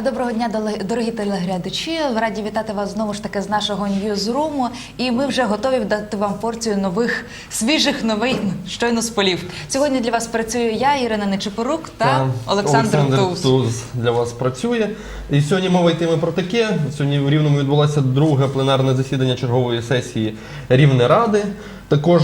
Доброго дня, дорогі телеглядачі. Раді вітати вас знову ж таки з нашого ньюзруму. І ми вже готові дати вам порцію нових свіжих новин щойно з полів. Сьогодні для вас працюю я, Ірина Нечипорук та, Олександр, Туз. для вас працює. І сьогодні мова йтиме про таке. Сьогодні в Рівному відбулося друге пленарне засідання чергової сесії Рівнеради. Також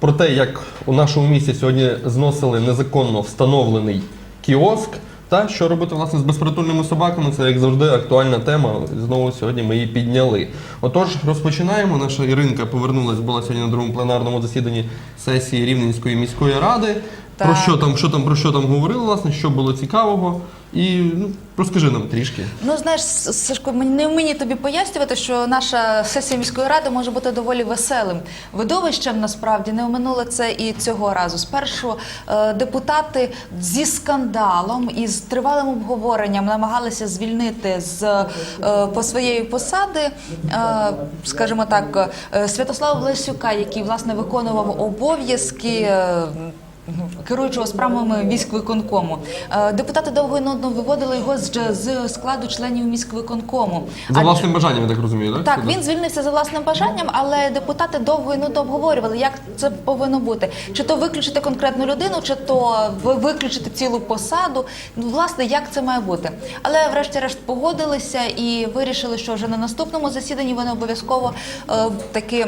про те, як у нашому місті сьогодні зносили незаконно встановлений кіоск. Та що робити власне з безпритульними собаками, це як завжди актуальна тема. Знову сьогодні ми її підняли. Отож, розпочинаємо. Наша Іринка повернулась, була сьогодні на другому пленарному засіданні сесії Рівненської міської ради. Про що там, що там, про що там говорили, власне, що було цікавого. І ну, розкажи нам трішки. Ну знаєш, Сашко, мені- не мені тобі пояснювати, що наша сесія міської ради може бути доволі веселим видовищем. Насправді не оминуло це і цього разу. Спершу е, депутати зі скандалом і з тривалим обговоренням намагалися звільнити з е, по своєї посади, е, скажімо так, Святослава Власюка, який власне виконував обов'язки. Керуючого справами міськвиконкому. Е, Депутати довго і нудно виводили його з, з складу членів міськвиконкому. За власним бажанням, я так розумію, так? так, він звільнився за власним бажанням, але депутати довго і нудно обговорювали, як це повинно бути. Чи то виключити конкретну людину, чи то виключити цілу посаду. Ну, власне, як це має бути. Але врешті-решт погодилися і вирішили, що вже на наступному засіданні вони обов'язково е, таки.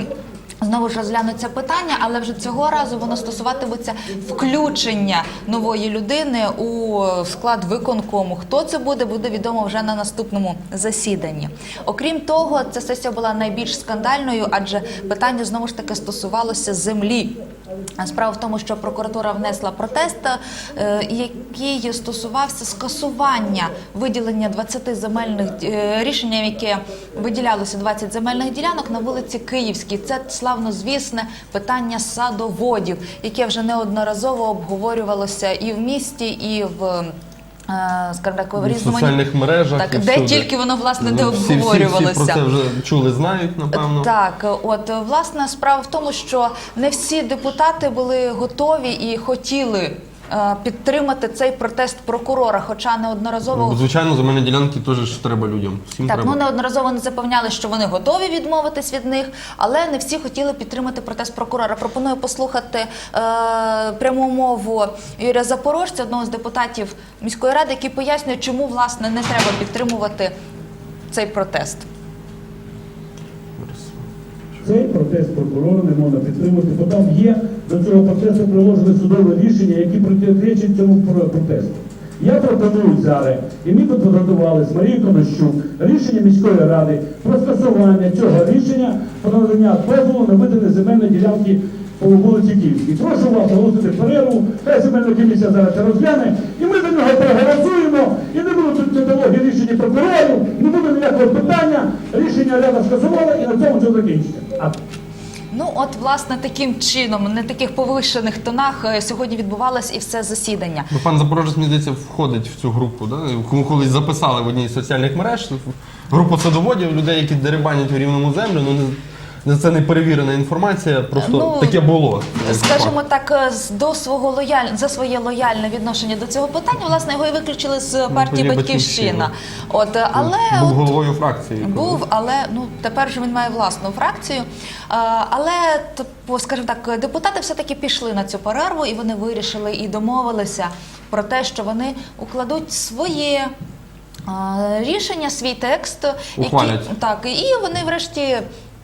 Знову ж розглянуть це питання, але вже цього разу воно стосуватиметься включення нової людини у склад виконкому. Хто це буде, буде відомо вже на наступному засіданні. Окрім того, ця сесія була найбільш скандальною, адже питання знову ж таки стосувалося землі. Справа в тому, що прокуратура внесла протест, е, який стосувався скасування виділення 20 земельних е, рішенням, яке виділялося 20 земельних ділянок на вулиці Київській. Це славнозвісне питання садоводів, яке вже неодноразово обговорювалося і в місті, і в. е, Скажімо так, в різноманітних соціальних мережах. так, і де всюди. тільки воно власне не Ну, всі- всі- обговорювалося. Всі, про це вже чули, знають, напевно. Так, от власне справа в тому, що не всі депутати були готові і хотіли підтримати цей протест прокурора, хоча неодноразово Звичайно, земельні ділянки теж треба людям. Всім так, треба. ну неодноразово не запевняли, що вони готові відмовитись від них, але не всі хотіли підтримати протест прокурора. Пропоную послухати е, пряму мову Юрія Запорожця, одного з депутатів міської ради, який пояснює, чому власне не треба підтримувати цей протест. Цей протест прокурора не можна підтримати, бо там є до цього процесу приложене судове рішення, які протирічать цьому протесту. Я пропоную зараз, і ми тут готували з Марією Конощук рішення міської ради про скасування цього рішення про надання дозволу на видане земельної ділянки по вулиці Київській. Прошу вас оголосити перерву, хай земельна комісія зараз розгляне, і ми за нього проголосуємо, і не тут рішення прокурорів, не буде ніякого питання, рішення ряда скасували і на цьому все закінчиться. Ну, от, власне, таким чином, на таких повищених тонах е, сьогодні відбувалось і все засідання. Ну, пан Запорожець, мені здається, входить в цю групу. Да? Кому колись записали в одній з соціальних мереж групу садоводів, людей, які дерибанять у рівному землю. Ну, не, це не перевірена інформація, просто Ну, таке було. Скажімо так, е, з- до свого лояль... за своє лояльне відношення до цього питання, власне, його і виключили з партії тоді Батьківщина. От, е, але був от, головою фракції. Був, але ну тепер же він має власну фракцію. А, але типу, скажімо так, депутати все-таки пішли на цю перерву, і вони вирішили і домовилися про те, що вони укладуть своє. а, Рішення, свій текст, Ухвалять. так, і вони врешті,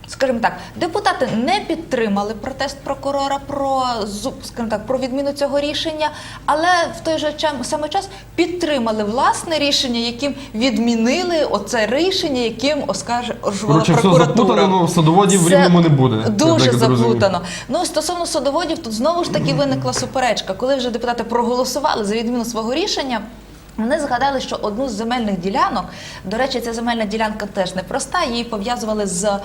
скажімо так, депутати не підтримали протест прокурора про скажімо так, про відміну цього рішення, але в той же самий час підтримали власне рішення, яким відмінили оце рішення, яким оскаржувала Коротше, все прокуратура. заплутано, ну, садоводів в Рівному не буде. Дуже заплутано. Ну стосовно садоводів, тут знову ж таки виникла суперечка. Коли вже депутати проголосували за відміну свого рішення. Вони згадали, що одну з земельних ділянок, до речі, ця земельна ділянка теж непроста, її пов'язували з е,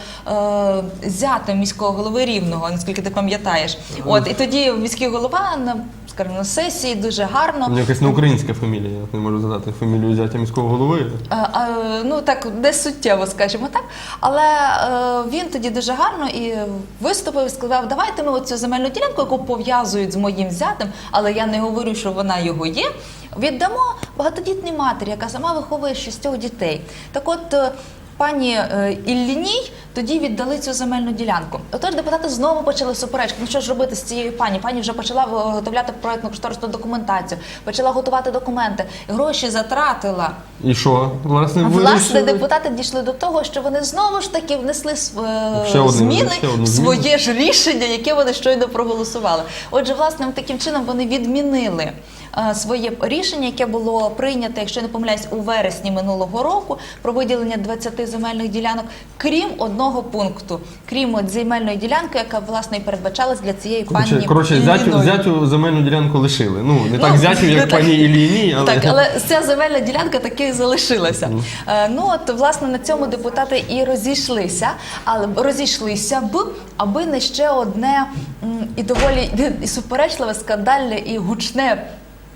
зятем міського голови рівного, наскільки ти пам'ятаєш. От і тоді міський голова на скажімо, на сесії дуже гарно. У якась не українська фамілія, я не можу згадати фамілію зятя міського голови. Е, е, Ну так, десь суттєво, скажімо так. Але е, він тоді дуже гарно і виступив і сказав: давайте ми оцю земельну ділянку, яку пов'язують з моїм зятем, але я не говорю, що вона його є. Віддамо багатодітній матері, яка сама виховує шістьох дітей. Так от. е, Пані е, Ілліній тоді віддали цю земельну ділянку. Отож, депутати знову почали суперечки. Ну що ж робити з цією пані? Пані вже почала виготовляти проєктну кошторисну документацію, почала готувати документи, гроші затратила. І що? Власне, власне, депутати дійшли до того, що вони знову ж таки внесли е, зміни в своє ж рішення, яке вони щойно проголосували. Отже, власне, таким чином вони відмінили. Е, Своє рішення, яке було прийнято, якщо не помиляюсь, у вересні минулого року про виділення 20 земельних ділянок, крім одного пункту, крім от земельної ділянки, яка власне і передбачалась для цієї Коротше, пані коротше зятю, зятю земельну ділянку лишили. Ну, не Ну, так зятю, як так. пані Ілліній, але... Так, але ця земельна ділянка таки залишилася. Е, Ну от власне на цьому депутати і розійшлися, але розійшлися б, аби не ще одне і доволі і суперечливе, скандальне і гучне.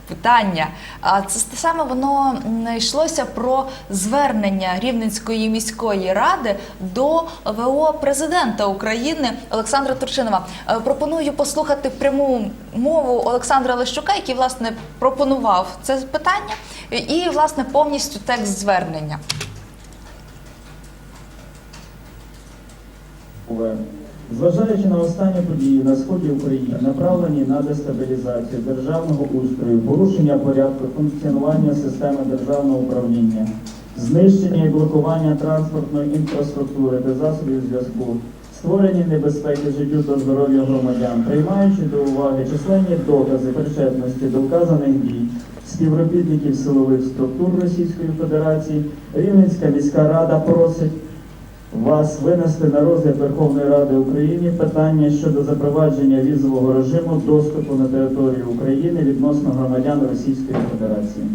Питання, а це саме воно йшлося про звернення Рівненської міської ради до ВО президента України Олександра Турчинова. Е, Пропоную послухати пряму мову Олександра Лещука, який власне пропонував це питання, і власне повністю текст звернення. Зважаючи на останні події на сході України, направлені на дестабілізацію державного устрою, порушення порядку функціонування системи державного управління, знищення і блокування транспортної інфраструктури та засобів зв'язку, створення небезпеки життю та здоров'ю громадян, приймаючи до уваги численні докази причетності до вказаних дій співробітників силових структур Російської Федерації, Рівненська міська рада просить вас винести на розгляд Верховної Ради України питання щодо запровадження візового режиму доступу на територію України відносно громадян Російської Федерації.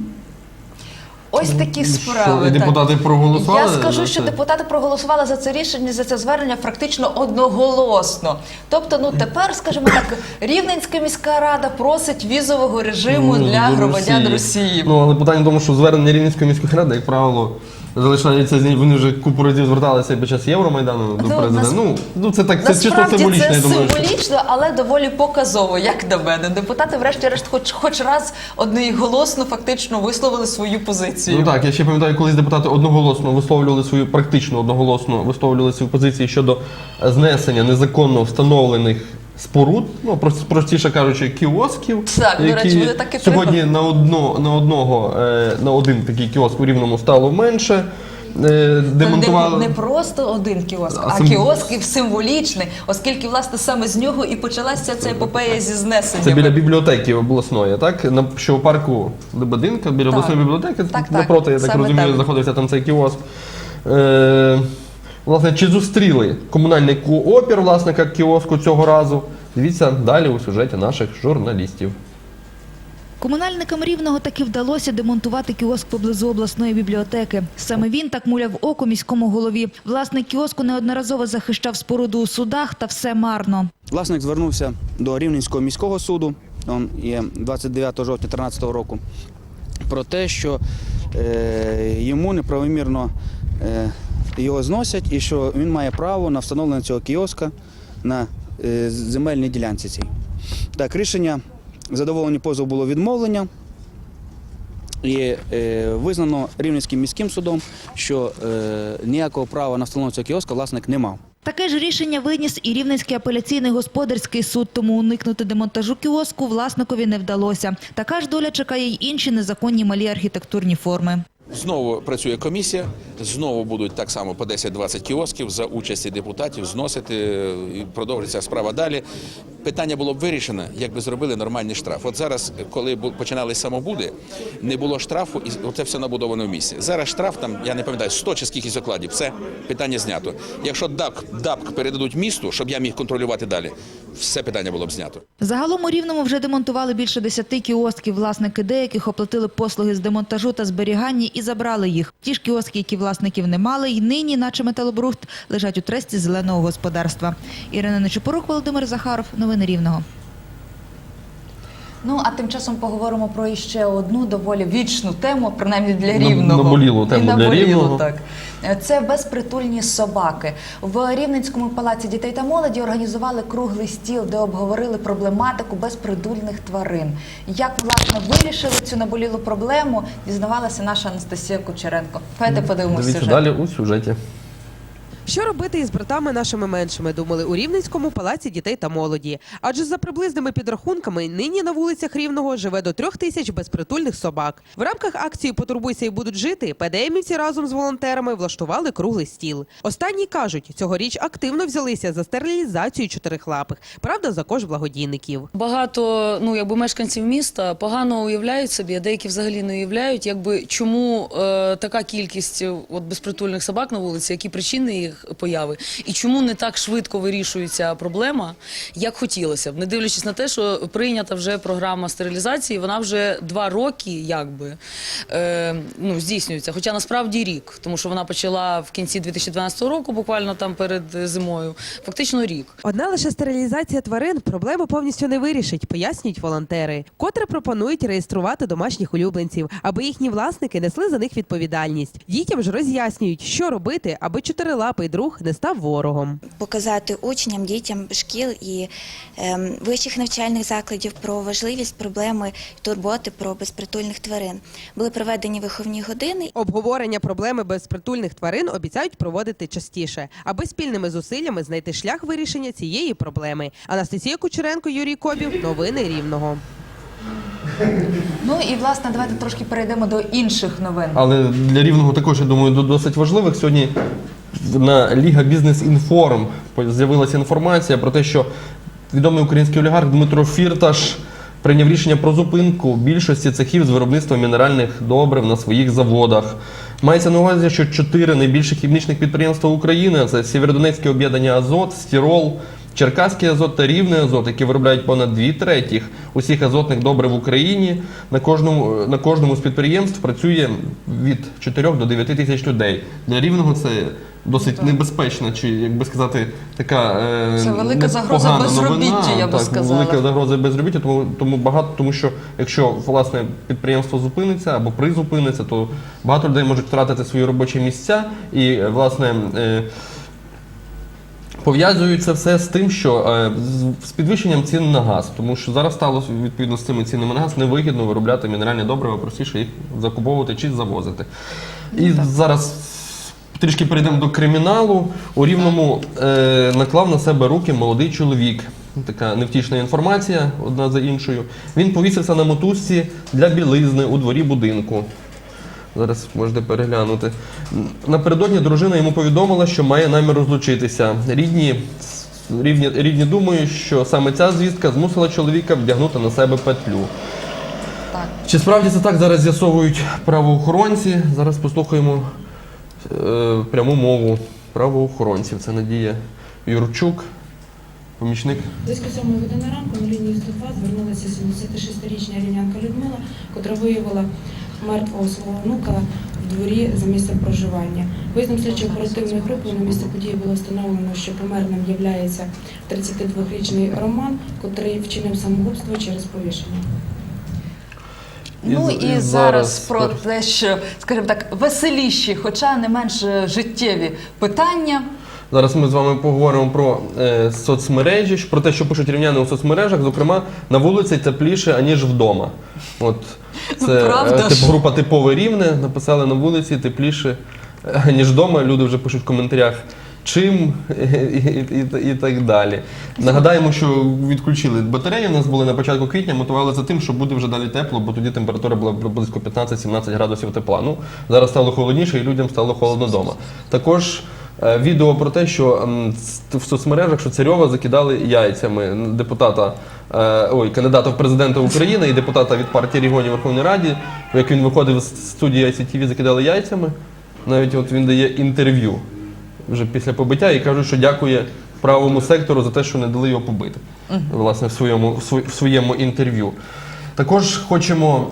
Ось такі справи. Що, так. депутати проголосували Я скажу, що депутати проголосували за це рішення, за це звернення фактично одноголосно. Тобто, ну тепер, скажімо так, Рівненська міська рада просить візового режиму Ну, для до громадян Росії. Ну, але питання в тому, що звернення Рівненської міської ради, як правило, залишається з ним. Вони вже купу разів зверталися під час Євромайдану до Ну, президента. нас- Ну, ну це так, це чисто Насправді символічно, це я думаю. що- символічно, але доволі показово, як на мене. Депутати, врешті-решт, хоч хоч раз одноголосно фактично висловили свою позицію. Ну так, я ще пам'ятаю, колись депутати одноголосно висловлювали свою практично одноголосно висловлювали свої позиції щодо знесення незаконно встановлених споруд, ну прос- простіше кажучи, кіосків, Так, до речі, вони так і сьогодні на одно на одного е, на один такий кіоск у рівному стало менше. Е, демонтували Не, не просто один кіоск, А а, сим- кіоск символічний, оскільки власне саме з нього і почалася ця епопея зі знесенням. Це біля бібліотеки обласної, так? На що у парку Лебединка, біля Так. обласної бібліотеки, Так, так, я так саме розумію, там. знаходився там цей кіоск. Е, власне, чи зустріли комунальний опір власника кіоску цього разу? Дивіться далі у сюжеті наших журналістів. Комунальникам рівного таки вдалося демонтувати кіоск поблизу обласної бібліотеки. Саме він так муляв око міському голові. Власник кіоску неодноразово захищав споруду у судах, та все марно. Власник звернувся до Рівненського міського суду, он є 29 жовтня 2013 року, про те, що е, йому неправомірно е, його зносять і що він має право на встановлення цього кіоска на е, земельній ділянці цій. Так, рішення задоволення позову було відмовлення. І е, визнано Рівненським міським судом, що е, ніякого права на встановлення цього кіоска власник не мав. Таке ж рішення виніс і Рівненський апеляційний господарський суд, тому уникнути демонтажу кіоску власникові не вдалося. Така ж доля чекає й інші незаконні малі архітектурні форми. Знову працює комісія, знову будуть так само по 10-20 кіосків за участі депутатів зносити і продовжиться справа далі. Питання було б вирішено, якби зробили нормальний штраф. От зараз, коли починали самобуди, не було штрафу, і оце все набудовано в місці. Зараз штраф там, я не пам'ятаю, 100 чи скільки окладів, все питання знято. Якщо ДАПК, ДАПК передадуть місту, щоб я міг контролювати далі, все питання було б знято. Загалом у Рівному вже демонтували більше десяти кіосків. Власники деяких оплатили послуги з демонтажу та зберігання і забрали їх. Ті ж кіоски, які власників не мали, й нині, наче металобрухт, лежать у тресті зеленого господарства. Ірина Нечепорук, Володимир Захаров. Новини Рівного. Ну а тим часом поговоримо про іще одну доволі вічну тему, принаймні для рівного наболілу тему І для Рівного. Так це безпритульні собаки. В Рівненському палаці дітей та молоді організували круглий стіл, де обговорили проблематику безпритульних тварин. Як власне вирішили цю наболілу проблему, дізнавалася наша Анастасія Кучеренко. Давайте подивимося Дивіться сюжет. далі у сюжеті. Що робити із братами нашими меншими, думали у Рівненському палаці дітей та молоді. Адже за приблизними підрахунками нині на вулицях Рівного живе до трьох тисяч безпритульних собак. В рамках акції Потурбуйся і будуть жити ПДМівці разом з волонтерами влаштували круглий стіл. Останні кажуть, цьогоріч активно взялися за стерилізацію чотирихлапих. Правда, за кошт благодійників. Багато ну якби мешканців міста погано уявляють собі, деякі взагалі не уявляють, якби чому е, така кількість от безпритульних собак на вулиці, які причини їх появи, і чому не так швидко вирішується проблема, як хотілося б, не дивлячись на те, що прийнята вже програма стерилізації, вона вже два роки якби е, ну здійснюється. Хоча насправді рік, тому що вона почала в кінці 2012 року, буквально там перед зимою, фактично рік. Одна лише стерилізація тварин проблему повністю не вирішить, пояснюють волонтери, котре пропонують реєструвати домашніх улюбленців, аби їхні власники несли за них відповідальність. Дітям ж роз'яснюють, що робити, аби чотирилапий друг не став ворогом. показати учням, дітям шкіл і ем, вищих навчальних закладів про важливість проблеми турботи про безпритульних тварин. Були проведені виховні години. Обговорення проблеми безпритульних тварин обіцяють проводити частіше, аби спільними зусиллями знайти шлях вирішення цієї проблеми. Анастасія Кучеренко, Юрій Кобів. Новини Рівного. Ну і власне давайте трошки перейдемо до інших новин. Але для рівного також, я думаю, до- досить важливих. Сьогодні на Ліга Бізнес Інформ з'явилася інформація про те, що відомий український олігарх Дмитро Фірташ прийняв рішення про зупинку більшості цехів з виробництва мінеральних добрив на своїх заводах. Мається на увазі, що чотири найбільших хімічних підприємства України це Сєвєродонецьке об'єднання Азот, Стірол. Черкаський азот та рівний азот, які виробляють понад дві третіх усіх азотних добрив в Україні. На кожному, на кожному з підприємств працює від 4 до 9 тисяч людей. Для рівного це досить небезпечна, чи як би сказати, така е, Це велика загроза непогана безробіття, новина. я би так, сказала. Велика загроза безробіття, тому, тому багато, тому що якщо власне підприємство зупиниться або призупиниться, то багато людей можуть втратити свої робочі місця і е, власне. Е, Пов'язують це все з тим, що е, з- підвищенням цін на газ, тому що зараз стало відповідно з цими цінами на газ невигідно виробляти мінеральні добрива, простіше їх закуповувати чи завозити. І зараз трішки перейдемо до криміналу. У рівному е, наклав на себе руки молодий чоловік. Така невтішна інформація, одна за іншою. Він повісився на мотузці для білизни у дворі будинку. Зараз можете переглянути. Напередодні дружина йому повідомила, що має намір розлучитися. Рідні, рідні, рідні думають, що саме ця звістка змусила чоловіка вдягнути на себе петлю. Так. Чи справді це так зараз з'ясовують правоохоронці? Зараз послухаємо пряму мову правоохоронців. Це Надія Юрчук, помічник Близько сьомої години ранку на лінію 102 звернулася 76-річна рівнянка Людмила, котра виявила мертвого свого внука в дворі за місцем проживання. Виїздом слідчої оперативної групи на місце події було встановлено, що померлим є 32-річний Роман, котрий вчинив самогубство через повішення. Ну І і, і зараз про те, що, скажімо так, веселіші, хоча не менш е, життєві питання. Зараз ми з вами поговоримо про е, соцмережі, про те, що пишуть рівняни у соцмережах, зокрема на вулиці тепліше, аніж вдома. От це Правда е, тип, група типове рівне написали на вулиці тепліше, е, аніж вдома. Люди вже пишуть в коментарях. Чим і, і, і, так далі. Нагадаємо, що відключили батареї. У нас були на початку квітня, мотивували за тим, що буде вже далі тепло, бо тоді температура була близько 15-17 градусів тепла. Ну зараз стало холодніше і людям стало холодно вдома. Також Е, Відео про те, що в соцмережах, що Царьова закидали яйцями депутата, е, ой, кандидата в президенти України і депутата від партії регіонів Верховної Раді, як він виходив з студії ICTV, закидали яйцями. Навіть от він дає інтерв'ю вже після побиття і кажуть, що дякує правому сектору за те, що не дали його побити. Власне, в своєму, в своєму інтерв'ю. Також хочемо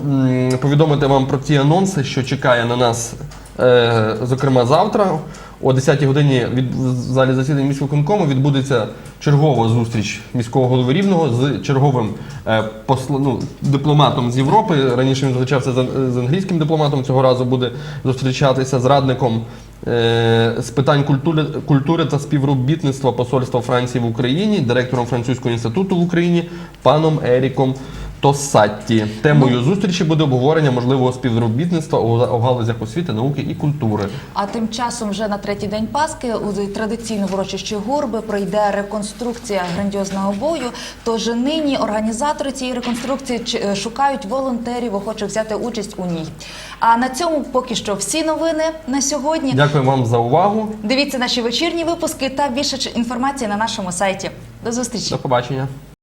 повідомити вам про ті анонси, що чекає на нас Е, Зокрема, завтра о 10-й годині від в залі засідань міськвиконкому відбудеться чергова зустріч міського голови Рівного з черговим е, посла, ну, дипломатом з Європи. Раніше він зустрічався з, з англійським дипломатом. Цього разу буде зустрічатися з радником з питань культури, культури та співробітництва посольства Франції в Україні, директором французького інституту в Україні, паном Еріком. Тосатті темою зустрічі буде обговорення можливого співробітництва у галузях освіти, науки і культури. А тим часом вже на третій день Пасхи у традиційно урочищі Гурби пройде реконструкція грандіозного бою. Тож нині організатори цієї реконструкції е, шукають волонтерів, охочих взяти участь у ній. А на цьому поки що всі новини на сьогодні. Дякую вам за увагу. Дивіться наші вечірні випуски та більше інформації на нашому сайті. До зустрічі. До побачення.